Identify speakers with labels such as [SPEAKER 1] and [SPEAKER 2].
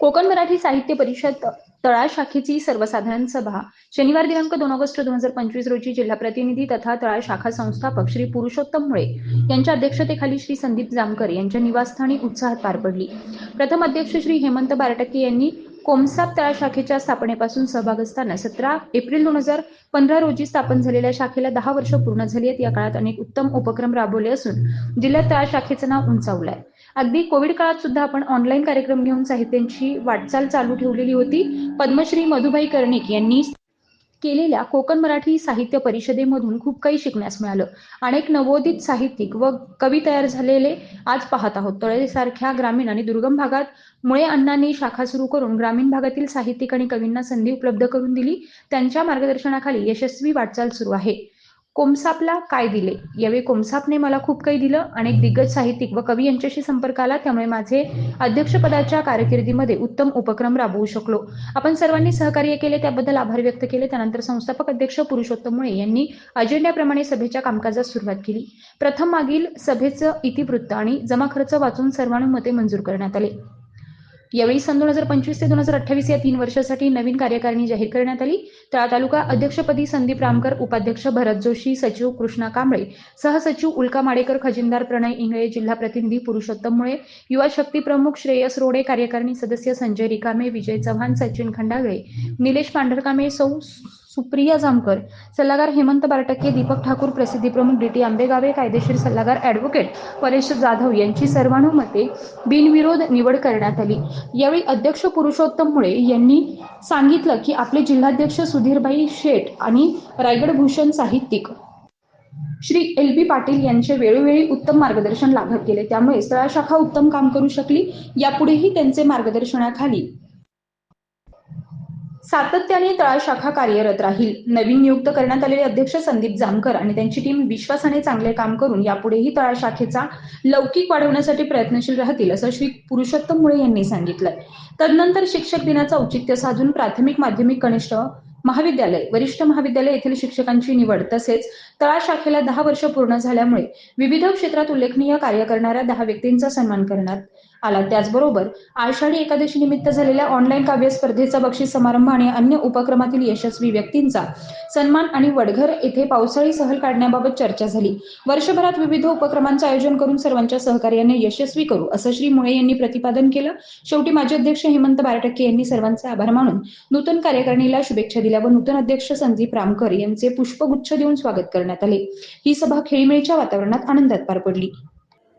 [SPEAKER 1] कोकण मराठी साहित्य परिषद तळा शाखेची सर्वसाधारण सभा. शनिवार दिनांक दोन ऑगस्ट दोन हजार पंचवीस रोजी जिल्हा प्रतिनिधी तथा तळा शाखा संस्थापक श्री पुरुषोत्तम मुळे यांच्या अध्यक्षतेखाली श्री संदीप जामकर यांच्या निवासस्थानी उत्साहात पार पडली. प्रथम अध्यक्ष श्री हेमंत बारटक्के यांनी कोमसाप तळा शाखेच्या स्थापनेपासून सहभाग असताना सतरा एप्रिल दोन हजार पंधरा रोजी स्थापन झालेल्या शाखेला दहा वर्ष पूर्ण झाली आहेत. या काळात अनेक उत्तम उपक्रम राबवले असून जिल्ह्यात तळा शाखेचं नाव उंचावलंय. अगदी कोविड काळात सुद्धा आपण ऑनलाईन कार्यक्रम घेऊन साहित्यांची वाटचाल चालू ठेवलेली होती. पद्मश्री मधुबाई कर्णिक यांनी केलेल्या कोकण मराठी साहित्य परिषदेमधून खूप काही शिकण्यास मिळालं. अनेक नवोदित साहित्यिक व कवी तयार झालेले आज पाहत आहोत. तळेसारख्या ग्रामीण आणि दुर्गम भागात मुळे अण्णांनी शाखा सुरू करून ग्रामीण भागातील साहित्यिक आणि कवींना संधी उपलब्ध करून दिली. त्यांच्या मार्गदर्शनाखाली यशस्वी वाटचाल सुरू आहे. कोमसापला काय दिले? यावेळी कोमसापने मला खूप काही दिलं अनेक दिग्गज साहित्यिक व कवी यांच्याशी संपर्क आला त्यामुळे माझे अध्यक्षपदाच्या कारकिर्दीमध्ये उत्तम उपक्रम राबवू शकलो. आपण सर्वांनी सहकार्य केले त्याबद्दल आभार व्यक्त केले. त्यानंतर संस्थापक अध्यक्ष पुरुषोत्तम मुळे यांनी अजेंड्याप्रमाणे सभेच्या कामकाजास सुरुवात केली. प्रथम मागील सभेचं इतिवृत्त आणि जमा खर्च वाचून सर्वानुमते मंजूर करण्यात आले. यावेळी सन दोन हजार पंचवीस ते दोन हजार अठ्ठावीस या तीन वर्षासाठी नवीन कार्यकारिणी जाहीर करण्यात आली. तळा तालुका अध्यक्षपदी संदीप रामकर उपाध्यक्ष भरत जोशी सचिव कृष्णा कांबळे सहसचिव उल्का माडेकर खजिनदार प्रणय इंगळे जिल्हा प्रतिनिधी पुरुषोत्तम मुळे युवा शक्ती प्रमुख श्रेयस रोडे कार्यकारिणी सदस्य संजय रिकामे विजय चव्हाण सचिन खंडागळे निलेश पांढरकामे सौ सुप्रिया जामकर सल्लागार हेमंत बारटक्के दीपक ठाकूर प्रसिद्धी प्रमुख डी टी आंबेगावे कायदेशीर सल्लागार ॲडव्होकेट परेश जाधव यांची सर्वानुमते बिनविरोध निवड करण्यात आली. यावेळी अध्यक्ष पुरुषोत्तम मुळे यांनी सांगितलं की आपले जिल्हाध्यक्ष सुधीरभाई शेठ आणि रायगड भूषण साहित्यिक. श्री एल बी पाटील यांचे वेळोवेळी उत्तम मार्गदर्शन लाभत गेले. त्यामुळे स्थळा शाखा उत्तम काम करू शकली. यापुढेही त्यांचे मार्गदर्शनाखाली सातत्याने तळा शाखा कार्यरत राहील. नवीन नियुक्त करण्यात आलेले अध्यक्ष संदीप जामकर आणि त्यांची टीम विश्वासाने चांगले काम करून यापुढेही तळा शाखेचा लौकिक वाढवण्यासाठी प्रयत्नशील राहतील असं श्री पुरुषोत्तम मुळे यांनी सांगितलं तदनंतर शिक्षक दिनाचं औचित्य साधून प्राथमिक माध्यमिक कनिष्ठ महाविद्यालय वरिष्ठ महाविद्यालय येथील शिक्षकांची निवड तसेच तळा शाखेला दहा वर्ष पूर्ण झाल्यामुळे विविध क्षेत्रात उल्लेखनीय कार्य करणाऱ्या दहा व्यक्तींचा सन्मान करण्यात आला. त्याचबरोबर आषाढी एकादशी निमित्त झालेल्या ऑनलाईन काव्य स्पर्धेचा बक्षीस समारंभ आणि अन्य उपक्रमातील यशस्वी व्यक्तींचा सन्मान आणि वडघर येथे पावसाळी सहल काढण्याबाबत चर्चा झाली. वर्षभरात विविध उपक्रमांचं आयोजन करून सर्वांच्या सहकार्याने यशस्वी करू असं श्री मुळे यांनी प्रतिपादन केलं. शेवटी माजी अध्यक्ष हेमंत बारटक्के यांनी सर्वांचे आभार मानून नूतन कार्यकारिणीला शुभेच्छा दिल्या व नूतन अध्यक्ष संदीप रामकर यांचे पुष्पगुच्छ देऊन स्वागत करण्यात आले. ही सभा खेळीमेळीच्या वातावरणात आनंदात पार पडली.